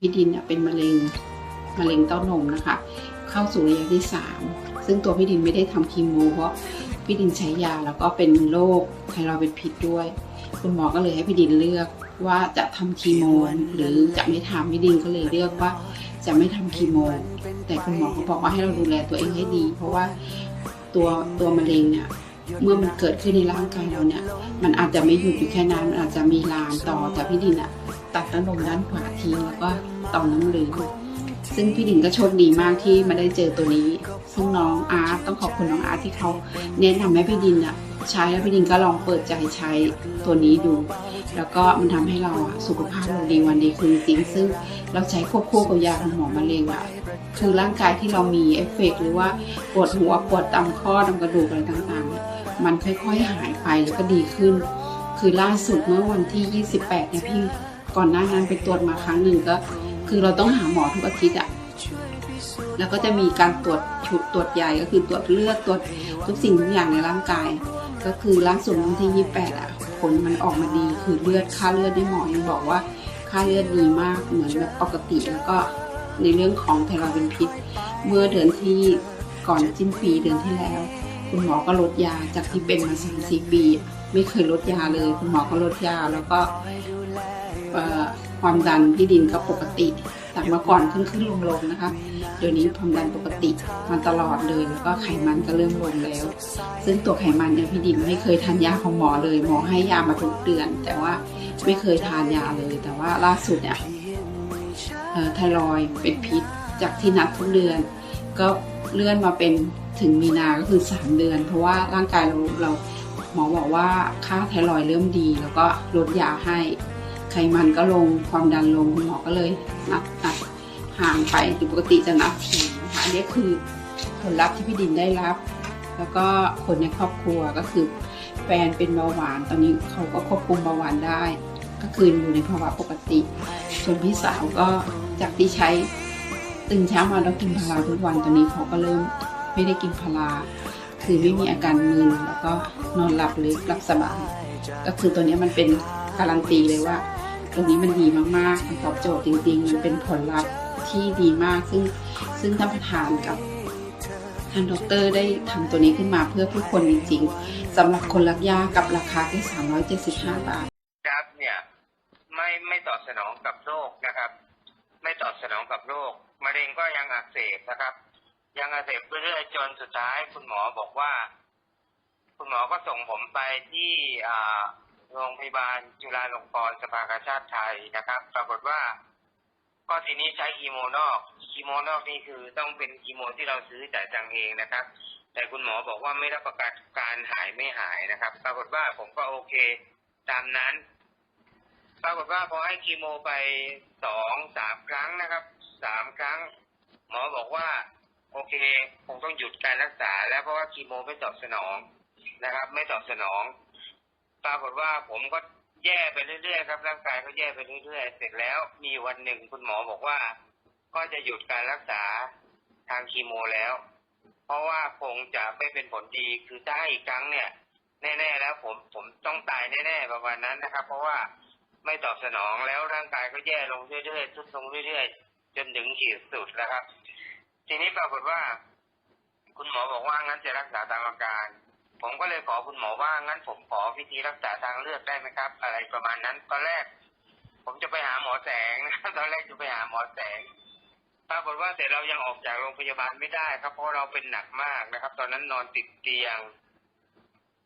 พี่ดินเนี่ยเป็นมะเร็งมะเร็งเต้านมนะคะ เข้าสู่ระยะที่สามซึ่งตัวพี่ดินไม่ได้ทำคีโมเพราะพี่ดินใช้ยาแล้วก็เป็นโรคไทรอยด์เป็นพิษด้วย คุณหมอก็เลยให้พี่ดินเลือกว่าจะทำคีโมหรือจะไม่ทำพี่ดินก็เลยเลือกว่าจะไม่ทำคีโม แต่คุณหมอเขาบอกว่าให้เราดูแลตัวเองให้ดี เพราะว่าตัวตัวมะเร็งเนี่ยเมื่อมันเกิดขึ้นในร่างกายเราเนี่ย มันอาจจะไม่หยุดอยู่แค่นั้น มันอาจจะมีลามต่อแต่พี่ดินอะ ตัดเต้านมด้านขวาทิ้งแล้วก็ต่อมน้ำเหลืองซึ่งพี่ดินก็โชคดีมากที่มาได้เจอตัวนี้ ซึ่งน้องอาร์ตต้องขอบคุณน้องอาร์ตที่เขาแนะนำให้พี่ดินอะใช้แล้วพี่ดินก็ลองเปิดใจใช้ตัวนี้ดู แล้วก็มันทำให้เราอะสุขภาพเราดีวันดีคืนจริง ซึ่งเราใช้ควบคู่กับยาของหมอมะเร็งอะคือร่างกายที่เรามีเอฟเฟกต์หรือว่าปวดหัวปวดตามข้อตามกระดูกอะไรต่างๆเนี่ยมันค่อยๆหายไปแล้วก็ดีขึ้น คือล่าสุดเมื่อวันที่ 28เนี่ยพี่ ก่อนหน้านั้นไปตรวจมาครั้งหนึ่งก็ คือเราต้องหาหมอทุกอาทิตย์อะแล้วก็จะมีการตรวจชุดตรวจใหญ่ก็คือตรวจเลือดตรวจทุกสิ่งทุกอย่างในร่างกาย ก็คือล่าสุดวันที่ 28อะผลมันออกมาดี คือเลือดค่าเลือดได้หมอยังบอกว่า ค่าเลือดดีมากเหมือนแบบปกติแล้วก็ในเรื่องของไทรอยด์เป็นพิษ เมื่อเดือนที่ก่อนสิ้นปีเดือนที่แล้ว คุณหมอก็ลดยาจากที่เป็นมาสามสี่ปี ไม่เคยลดยาเลย คุณหมอก็ลดยาแล้วก็ ความดันพี่ดินก็ปกติจากเมื่อก่อนขึ้นขึ้นลงลงนะคะเดี๋ยวนี้ความดันปกติมาตลอดเลยแล้วก็ไขมันก็เริ่มลงแล้ว ซึ่งตัวไขมันเนี่ยพี่ดินไม่เคยทานยาของหมอเลยหมอให้ยามาทุกเดือน แต่ว่าไม่เคยทานยาเลย แต่ว่าล่าสุดเนี่ยไทรอยด์เป็นพิษจากที่นัดทุกเดือน ก็เลื่อนมาเป็นถึงมีนาก็คือ 3 เดือน เพราะว่าร่างกายเราเราหมอบอกว่าค่าไทรอยด์เริ่มดี แล้วก็ลดยาให้ ไขมันก็ลงความดันลงคุณหมอก็เลยนัดนัดห่างไปปกติจะนัดทีนะคะอันนี้คือผลลัพธ์ที่พี่ดินได้รับ แล้วก็คนในครอบครัวก็คือแฟนเป็นเบาหวานตอนนี้เขาก็ควบคุมเบาหวานได้ ก็คืออยู่ในภาวะปกติ ส่วนพี่สาวก็จากที่ใช้ตื่นเช้ามาแล้วกินพาราทุกวันตอนนี้เขาก็เริ่มไม่ได้กินพาราคือไม่มีอาการมึนแล้วก็นอนหลับลึกหลับสบายก็คือตัวนี้มันเป็นการันตีเลยว่า ตรงนี้มันดีมากๆมันตอบโจทย์จริงๆ มันเป็นผลลัพธ์ที่ดีมาก ซึ่งซึ่งท่านประธานกับท่านดอกเตอรได้ทำตัวนี้ขึ้นมาเพื่อผู้คนจริงๆสำหรับคนรักยากับราคาแค่375 บาทครับเนี่ยไม่ไม่ตอบสนองกับโรคนะครับ ไม่ตอบสนองกับโรคมะเร็งก็ยังอักเสบนะครับ ยังอักเสบเรื่อยๆจนสุดท้ายคุณหมอบอกว่า คุณหมอก็ส่งผมไปที่อ่า โรงพยาบาลจุฬาลงกรณ์สภากาชาติไทยนะครับ ปรากฏว่า ก็ทีนี้ใช้คีโมนอกคีโมนอกนี่คือต้องเป็นคีโมที่เราซื้อจ่ายตังเองนะครับ แต่คุณหมอบอกว่าไม่รับประกันการหายไม่หายนะครับ ปรากฏว่าผมก็โอเคตามนั้น ปรากฏว่าพอให้คีโมไปสองสามครั้งนะครับสามครั้ง หมอบอกว่าโอเค คงต้องหยุดการรักษา แล้วเพราะว่าคีโมไม่ตอบสนองนะครับ ไม่ตอบสนอง ปรากฏว่าผมก็แย่ไปเรื่อยๆครับร่างกายก็แย่ไปเรื่อยๆเสร็จแล้วมีวันหนึ่งคุณหมอบอกว่า ก็จะหยุดการรักษาทางคีโมแล้ว เพราะว่าคงจะไม่เป็นผลดีคือถ้าให้อีกครั้งเนี่ยแน่ๆแล้วผมผมต้องตายแน่ๆประมาณนั้นนะครับ เพราะว่าไม่ตอบสนองแล้วร่างกายก็แย่ลงเรื่อยๆทุดลงเรื่อยๆจนถึงขีดสุดแล้วครับ ทีนี้ปรากฏว่า คุณหมอบอกว่างั้นจะรักษาตามอาการ ผมก็เลยขอคุณหมอว่างั้นผมขอวิธีรักษาทางเลือกได้ไหมครับ อะไรประมาณนั้นตอนแรก ผมจะไปหาหมอแสงนะตอนแรกจะไปหาหมอแสงปรากฏว่าแต่เรายังออกจากโรงพยาบาลไม่ได้ครับ เพราะเราเป็นหนักมากนะครับ ตอนนั้นนอนติดเตียง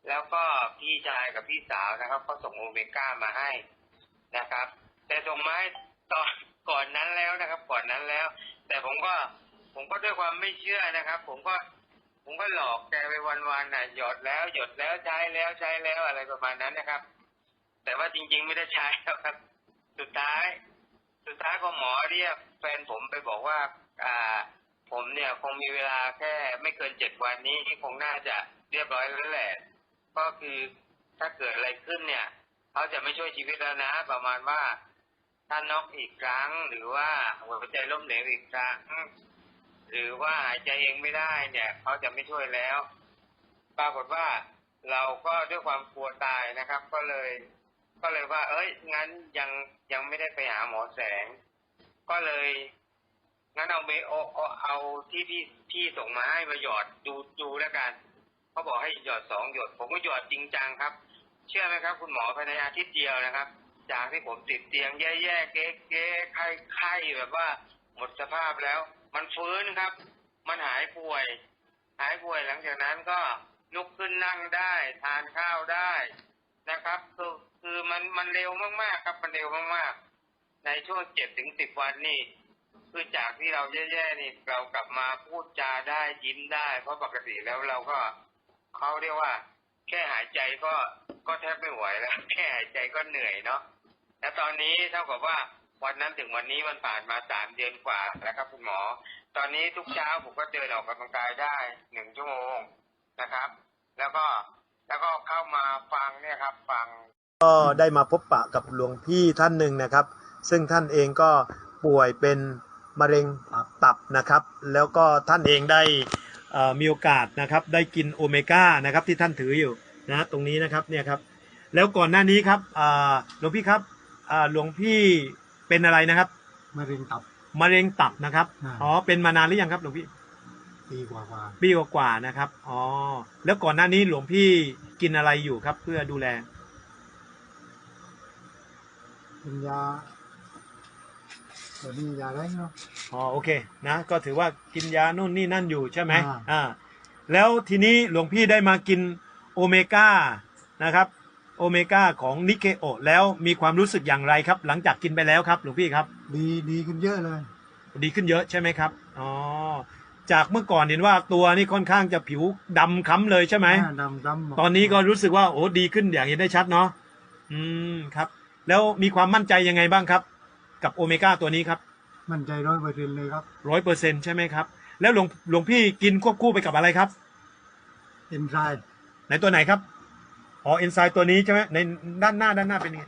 แล้วก็พี่ชายกับพี่สาวนะครับเขาส่งโอเมก้ามาให้นะครับ แต่ส่งมาให้ตอนก่อนนั้นแล้วนะครับ ก่อนนั้นแล้ว แต่ผมก็ผมก็ด้วยความไม่เชื่อนะครับ ผมก็ ผมก็หลอกแกไปวันๆน่ะหยดแล้วหยดแล้วใช้แล้วใช้แล้วอะไรประมาณนั้นนะครับ แต่ว่าจริง ๆ ไม่ได้ใช้แล้วครับ สุดท้าย สุดท้ายก็หมอเรียกแฟนผมไปบอกว่า อ่า ผมเนี่ยคงมีเวลาแค่ไม่เกินเจ็ดวันนี้ที่คงน่าจะเรียบร้อยแล้วแหละ ก็คือถ้าเกิดอะไรขึ้นเนี่ยเขาจะไม่ช่วยชีวิตแล้วนะ ประมาณว่าถ้าน็อกอีกครั้งหรือว่าหัวใจล้มเหลวอีกครั้ง หรือว่าหายใจเองไม่ได้เนี่ยเขาจะไม่ช่วยแล้ว ปรากฏว่าเราก็ด้วยความกลัวตายนะครับ ก็เลย ก็เลยว่า เอ้ย งั้นยังยังไม่ได้ไปหาหมอแสง ก็เลยงั้นเอาไปเอาเอาเอาที่พี่พี่ส่งมาให้มาหยอดดูดูแล้วกันเขาบอกให้หยอดสองหยด ผมก็หยอดจริงจังครับ เชื่อไหมครับ คุณหมอภายในอาทิตย์เดียวนะครับ จากที่ผมติดเตียงแย่ๆเก๊ๆไข้ไข้แบบว่าหมดสภาพแล้ว มันฟื้นครับ มันหายป่วย หายป่วยหลังจากนั้นก็ลุกขึ้นนั่งได้ ทานข้าวได้นะครับ คือคือมันมันเร็วมากๆครับ มันเร็วมากๆ ในช่วงเจ็ดถึงสิบวันนี่คือจากที่เราแย่ๆนี่เรากลับมาพูดจาได้ยิ้มได้ เพราะปกติแล้วเราก็เขาเรียกว่า แค่หายใจก็ก็แทบไม่ไหวแล้ว แค่หายใจก็เหนื่อยเนาะแต่ตอนนี้เท่ากับว่า วันนั้นถึงวันนี้มันผ่านมาสามเดือนกว่าแล้วครับคุณหมอ ตอนนี้ทุกเช้าผมก็เดินออกกำลังกายได้หนึ่งชั่วโมงนะครับ แล้วก็แล้วก็เข้ามาฟังเนี่ยครับฟัง ก็ได้มาพบปะกับหลวงพี่ท่านหนึ่งนะครับ ซึ่งท่านเองก็ป่วยเป็นมะเร็งตับนะครับ แล้วก็ท่านเองได้มีโอกาสนะครับได้กินโอเมก้านะครับที่ท่านถืออยู่นะตรงนี้นะครับเนี่ยครับแล้วก่อนหน้านี้ครับหลวงพี่ครับหลวงพี่ เป็นอะไรนะครับมะเร็งตับ มะเร็งตับนะครับ อ่า อ๋อ เป็นมานานหรือยังครับหลวงพี่ ปีกว่าปีกว่าๆนะครับ อ๋อ แล้วก่อนหน้านี้หลวงพี่กินอะไรอยู่ครับ เพื่อดูแลๆเป็นยาเดี๋ยวนี้ยาอะไรเนาะ อ๋อ โอเค นะ ก็ถือว่ากินยานู่นนี่นั่นอยู่ใช่ไหมอ่า อ่า แล้วทีนี้หลวงพี่ได้มากินโอเมก้านะครับ โอเมก้าของนิเคโอแล้วมีความรู้สึกอย่างไรครับ หลังจากกินไปแล้วครับหลวงพี่ครับ ดีดีขึ้นเยอะเลย ดีขึ้นเยอะใช่ไหมครับ อ๋อ จากเมื่อก่อนเห็นว่าตัวนี่ค่อนข้างจะผิวดำค้ำเลยใช่ไหมหน้าดำดำตอนนี้ก็รู้สึกว่าโอ้ดีขึ้นอย่างเห็นได้ชัดเนาะ อืมครับ แล้วมีความมั่นใจยังไงบ้างครับ กับโอเมก้าตัวนี้ครับมั่นใจร้อยเปอร์เซ็นต์เลยครับร้อยเปอร์เซ็นใช่ไหมครับ แล้วหลวงหลวงพี่กินควบคู่ไปกับอะไรครับ เอนไซม์ไหนตัวไหนครับ อ๋อเอนไซม์ตัวนี้ใช่ไหมในด้านหน้าด้านหน้าเป็นยังไง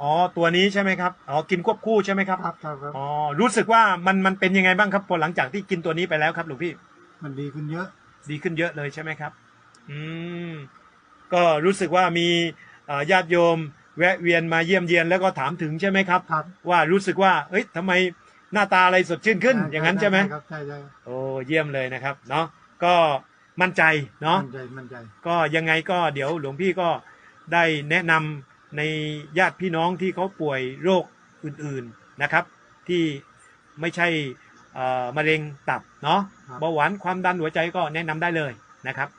อ๋อตัวนี้ใช่ไหมครับอ๋อกินควบคู่ใช่ไหมครับครับครับครับอ๋อรู้สึกว่ามันมันเป็นยังไงบ้างครับพอหลังจากที่กินตัวนี้ไปแล้วครับหลวงพี่มันดีขึ้นเยอะ ดีขึ้นเยอะเลยใช่ไหมครับ อืมก็รู้สึกว่ามีเอ่อญาติโยม แวะเวียนมาเยี่ยมเยียนแล้วก็ถามถึงใช่ไหมครับ ครับว่ารู้สึกว่าเอ้ยทำไมหน้าตาอะไรสดชื่นขึ้น อย่างนั้นใช่ไหมครับใช่ใช่ โอ้เยี่ยมเลยนะครับเนาะก็ มั่นใจเนาะมั่นใจมั่นใจ ก็ยังไงก็เดี๋ยวหลวงพี่ก็ได้แนะนำในญาติพี่น้องที่เขาป่วยโรคอื่นๆนะครับ ที่ไม่ใช่เอ่อมะเร็งตับเนาะครับ เบาหวานความดันหัวใจก็แนะนำได้เลยนะครับเนาะ